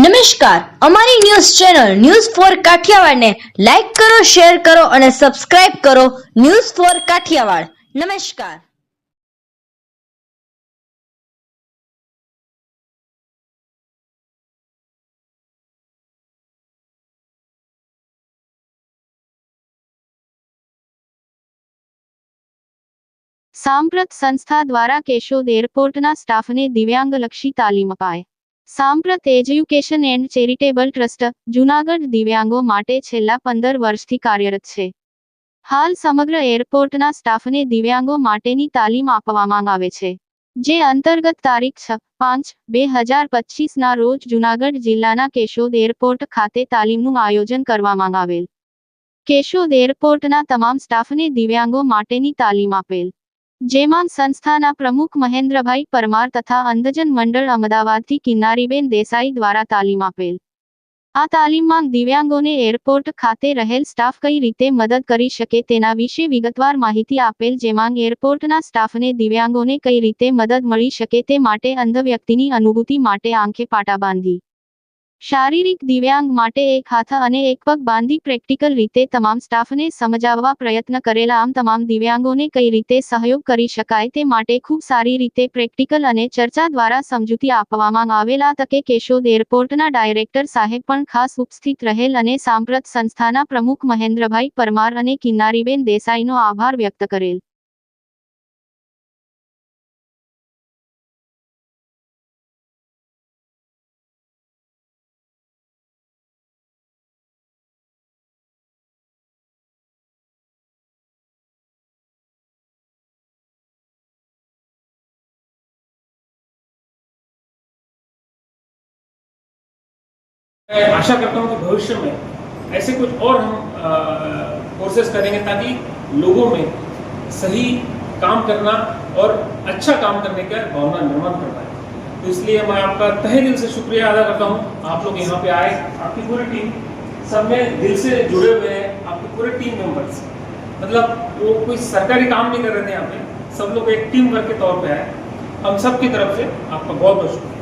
નમસ્કાર. અમારી news channel news four કાઠિયાવાડને લાઈક કરો, શેર કરો અને સબસ્ક્રાઇબ કરો ન્યૂઝ ફોર કાઠિયાવાડ. નમસ્કાર. સાંપ્રત સંસ્થા દ્વારા કેશોદ એરપોર્ટના સ્ટાફને દિવ્યાંગલક્ષી તાલીમ અપાય Samprat education and charitable trust, Junagadh દિવ્યાંગો માટે છેલ્લા પંદર વર્ષથી કાર્યરત છે. હાલ સમગ્ર એરપોર્ટના સ્ટાફને દિવ્યાંગો માટેની તાલીમ આપવામાં આવે છે. જે અંતર્ગત તારીખ છ પાંચ બે હજાર પચીસના રોજ જૂનાગઢ જિલ્લાના કેશોદ એરપોર્ટ ખાતે તાલીમનું આયોજન કરવામાં આવેલ. કેશોદ એરપોર્ટના તમામ સ્ટાફને દિવ્યાંગો માટેની તાલીમ આપેલ. જેમાં સંસ્થાના પ્રમુખ મહેન્દ્રભાઈ પરમાર તથા અંધજન મંડળ અમદાવાદથી કિન્નારીબેન દેસાઈ દ્વારા તાલીમ આપેલ. આ તાલીમમાં દિવ્યાંગોને એરપોર્ટ ખાતે રહેલ સ્ટાફ કઈ રીતે મદદ કરી શકે તેના વિશે વિગતવાર માહિતી આપેલ, જેમાં એરપોર્ટના સ્ટાફને દિવ્યાંગોને કઈ રીતે મદદ મળી શકે તે માટે અંધ વ્યક્તિની અનુભૂતિ માટે આંખે પાટા બાંધી. શારીરિક દિવ્યાંગ માટે એક હાથ અને એક પગ બાંધી પ્રેક્ટિકલ રીતે તમામ સ્ટાફને સમજાવવા પ્રયત્ન કરેલા આમ તમામ દિવ્યાંગોને કઈ રીતે સહયોગ કરી શકાય તે માટે ખૂબ સારી રીતે પ્રેક્ટિકલ અને ચર્ચા દ્વારા સમજૂતી આપવામાં આવેલા તકે કેશોદ એરપોર્ટના ડાયરેક્ટર સાહેબ પણ ખાસ ઉપસ્થિત રહેલ અને સાંપ્રત સંસ્થાના પ્રમુખ મહેન્દ્રભાઈ પરમાર અને કિન્નારીબેન દેસાઈનો આભાર વ્યક્ત કરેલ. मैं आशा करता हूँ कि भविष्य में ऐसे कुछ और हम कोर्सेज करेंगे ताकि लोगों में सही काम करना और अच्छा काम करने का भावना निर्माण कर पाए। तो इसलिए मैं आपका तहे दिल से शुक्रिया अदा करता हूँ। आप लोग यहाँ पे आए, आपकी पूरी टीम सब में दिल से जुड़े हुए हैं, आपके पूरे टीम मेंबर्स। मतलब वो कोई सरकारी काम नहीं कर रहे थे यहाँ पे, सब लोग एक टीम वर्क के तौर पर आए। हम सब की तरफ़ से आपका बहुत बहुत शुक्रिया।